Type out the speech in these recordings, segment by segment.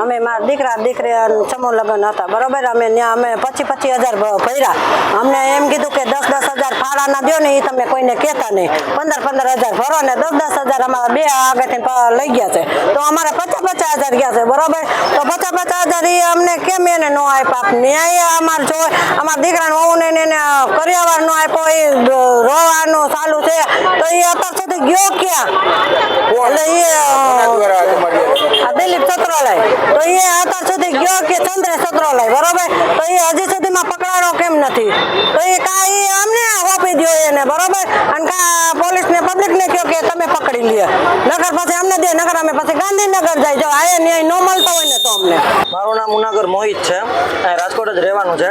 અમે મારા દીકરા દીકરી સમૂહ લગ્ન હતા, બરોબર? અમે ત્યાં અમે પચી પચીસ હજાર ભર્યા. અમને એમ કીધું કે દસ દસ હજાર ફાળાના દો ને એ તમે કોઈને કહેતા નહીં. પંદર પંદર હજાર ભરો ને, દસ દસ હજાર અમારા બે આગળથી લઈ ગયા છે. તો અમારે પચાસ પચાસ હજાર ગયા છે, બરોબર? તો પચાસ પચાસ હજાર એ અમને કેમ એને ન આપ્યા? ન્યાય અમારે જો અમારા દીકરાને વહુને એને કર્યાવાર નો આપ્યો એ રોવાનું ચાલુ છે. તો એ અત્યાર સુધી ગયો ક્યાં? એટલે એ દિલીપ તો એ અત્યાર સુધી ગયો કે ચંદ્ર છત્રાલય બરોબર? તો એ હજી સુધીમાં પકડાણો કેમ નથી? તો એ કાંઈ અમને આપી દો એને, બરોબર? અને કા પોલીસ ને પકડી લ્યો નગર પાસે અમને દે, નગર અમે પછી ગાંધીનગર જાય. જો આ ન્યાય ન મળતો હોય ને તો અમને. મારું નામ ઉનાગર મોહિત છે. રાજકોટ જ રહેવાનું છે.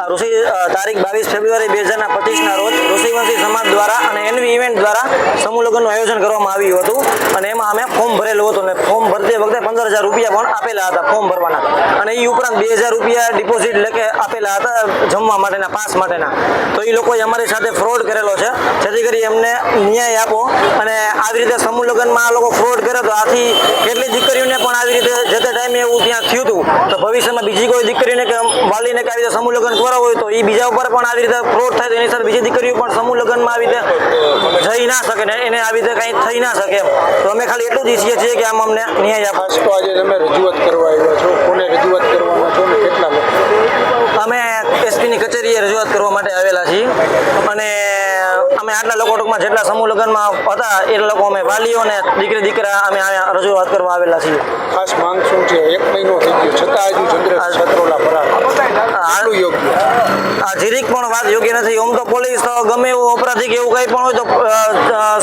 આ ઋષિ તારીખ બાવીસ ફેબ્રુઆરી બે હજારના પચીસના રોજ ઋષિવંશી સમાજ દ્વારા અને એનવી ઇવેન્ટ દ્વારા સમૂહ લગ્નનું આયોજન કરવામાં આવ્યું હતું. અને એમાં અમે ફોર્મ ભરેલું હતું. અને ફોર્મ ભરતી વખતે પંદર હજાર રૂપિયા પણ આપેલા હતા. ફોર્મ ભરવાના. અને એ ઉપરાંત બે હજાર રૂપિયા ડિપોઝિટ લેકે આપેલા હતા જમવા માટેના, પાસ માટેના. તો એ લોકોએ અમારી સાથે ફ્રોડ કરેલો છે. જેથી કરી એમને ન્યાય આપો અને આવી રીતે સમૂહ લગ્નમાં આ લોકો ફ્રોડ કરે તો આથી કેટલી દીકરીઓને પણ આવી રીતે જે તે ટાઈમે એવું ત્યાં થયું હતું, તો ભવિષ્યમાં બીજી કોઈ દીકરીને કે વાલીને કે આવી રીતે સમૂહ લગ્ન કરાવવું હોય તો એ બીજા ઉપર પણ આવી રીતે ફ્રોડ થાય તો એની સાથે બીજી દીકરીઓ પણ સમૂહ લગ્નમાં આવી રીતે જઈ ના શકે ને એને આવી રીતે કંઈ થઈ ના શકે તો અમે ખાલી એટલું જ ઈચ્છીએ છીએ કે આમ અમને ન્યાય આપો. આજે તમે રજૂઆત કરવા આવ્યા છો કોને રજૂઆત કરવાના છો ને કેટલા લોકો અમે એસપીની રજૂઆત કરવા માટે આવેલા છીએ. અને અમે આટલા લોકો ટૂંકમાં જેટલા સમૂહ લગ્નમાં હતા એટલા લોકો અમે વાલીઓ અને દીકરી દીકરા અમે રજૂઆત કરવા આવેલા છીએ. ખાસ માંગ શું છે? એક મહિનો થઈ ગયો. છતાં હજુ ચંદ્ર છત્રોલા ફરાર આટલું યોગ્ય આ જીરીક પણ વાત યોગ્ય નથી. આમ તો પોલીસ ગમે એવું અપરાધી કે એવું કંઈ પણ હોય તો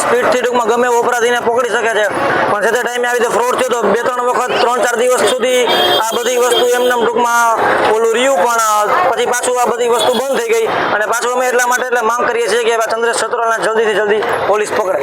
સ્પીડથી ટૂંકમાં ગમે એવું અપરાધીને પકડી શકે છે. પણ તે ટાઈમે આવી રીતે ફ્રોડ થયો તો બે ત્રણ વખત ત્રણ ચાર દિવસ સુધી આ બધી વસ્તુ એમને એમ ટૂંકમાં ઓલું રહ્યું પણ પછી પાછું આ બધી વસ્તુ બંધ થઈ ગઈ. અને પાછું અમે એટલા માટે એટલે માંગ કરીએ છીએ કે ચંદ્રેશ છત્રોલને જલ્દીથી જલ્દી પોલીસ પકડે